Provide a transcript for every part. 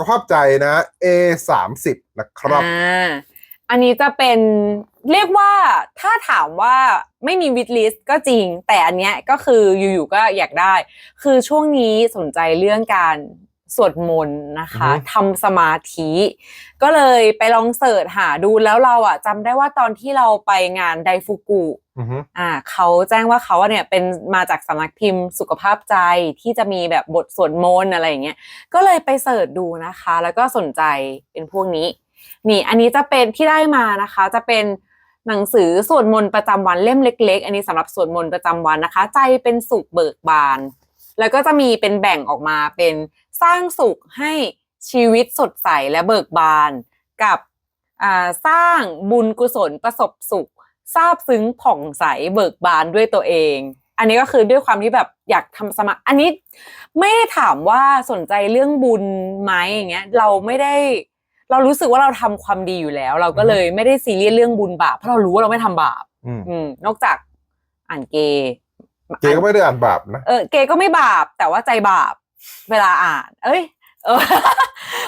ขภาพใจนะ A สามสิบนะครับอันนี้จะเป็นเรียกว่าถ้าถามว่าไม่มีวิดลิสก็จริง แต่อันเนี้ยก็คืออยู่ๆก็อยากได้ คือช่วงนี้สนใจเรื่องการ สวดมนต์นะคะอือฮึทำสมาธิ ก็เลยไปลองเสิร์ชหาดูแล้วเราอะจำได้ว่าตอนที่เราไปงานไดฟูกุอือฮึอ่าเขาแจ้งว่าเขาอะเนี่ยเป็นมาจากสำนักพิมพ์สุขภาพใจที่จะมีแบบบทสวดมนต์อะไรอย่างเงี้ยก็เลยไปเสิร์ชดูนะคะ แล้วก็สนใจเป็นพวกนี้ นี่อันนี้จะเป็นที่ได้มานะคะ จะเป็นหนังสือสวดมนต์ประจำวันเล่มเล็ก ๆ อันนี้สำหรับสวดมนต์ประจำวันนะคะ ใจเป็นสุขเบิกบาน แล้วก็จะมีเป็นแบ่งออกมาเป็นสร้างสุขให้ชีวิตสดใสและเบิกบานกับอ่าสร้างบุญกุศลประสบสุขซาบซึ้งผ่องใสเบิกบานด้วยตัวเอง อันนี้ก็คือด้วยความที่แบบอยากทำสมาอันนี้ไม่ได้ถามว่าสนใจเรื่องบุญไหมอย่างเงี้ยเราไม่ได้เรารู้สึกว่าเราทำความดีอยู่แล้ว เราก็เลยไม่ได้ซีเรียสเรื่องบุญบาปเพราะเรารู้ว่าเราไม่ทำบาปอืมอืมนอกจากอ่านเกย์ เกก็ไม่ได้อ่านบาปนะ เออเกย์ก็ไม่บาปแต่ว่าใจบาปเวลาอ่าน เอ้ยเออ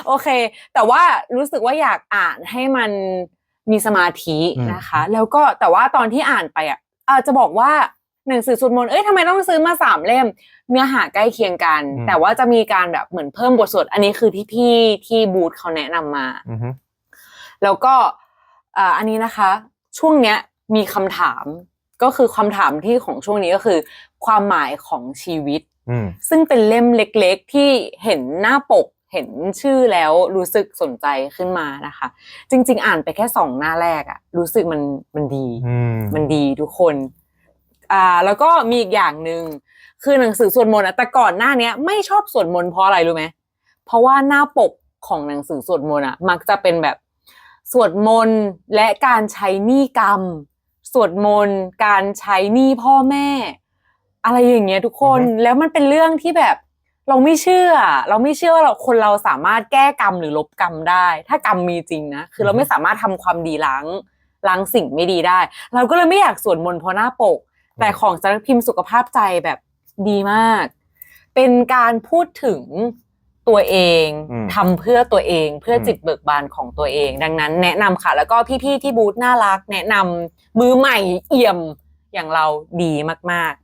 โอเค แต่ว่ารู้สึกว่าอยากอ่านให้มันมีสมาธิอืมนะคะ แล้วก็แต่ว่าตอนที่อ่านไปอะอาจะบอกว่าหนังสือสวดมนต์เอ้ยทำไมต้องซื้อมาสามเล่ม เนื้อหาใกล้เคียงกัน แต่ว่าจะมีการแบบเหมือนเพิ่มบทสวดอันนี้คือที่พี่ที่บูธเขาแนะนำมาอือฮึแล้วก็อ่าอันนี้นะคะ ช่วงเนี้ยมีคำถาม ก็คือคำถามที่ของช่วงนี้ก็คือ ความหมายของชีวิตอืมซึ่งเป็นเล่มเล็กๆ ที่เห็นหน้าปกเห็นชื่อแล้วรู้สึกสนใจขึ้นมานะคะ จริง ๆ อ่านไปแค่สองหน้าแรกอะรู้สึกมันมันดีอืมมันดีทุกคนอ่าแล้วก็มีอีกอย่างหนึ่งคือหนังสือสวดมนต์อะแต่ก่อนหน้าเนี้ยไม่ชอบสวดมนต์เพราะอะไรรู้ไหมเพราะว่าหน้าปกของหนังสือสวดมนต์อะมักจะเป็นแบบสวดมนต์และการใช้หนี้กรรม สวดมนต์การใช้หนี้พ่อแม่ อะไรอย่างเงี้ยทุกคนแล้วมันเป็นเรื่องที่แบบ เราไม่เชื่อ เราไม่เชื่อว่าเราคนเราสามารถแก้กรรมหรือลบกรรมได้ ถ้ากรรมมีจริงนะคือเราไม่สามารถทำความดีล้างล้างสิ่งไม่ดีได้ เราก็เลยไม่อยากสวดมนต์เพราะหน้าปก แต่ของสำนักพิมพ์สุขภาพใจแบบดีมาก เป็นการพูดถึง ตัวเองอืม ทำเพื่อตัวเองเพื่ออมจิตเบิกบานของตัวเอง ดังนั้นแนะนำค่ะ แล้วก็พี่ๆที่บูธน่ารัก แนะนำมือใหม่เอี่ยมอย่างเราดีมาก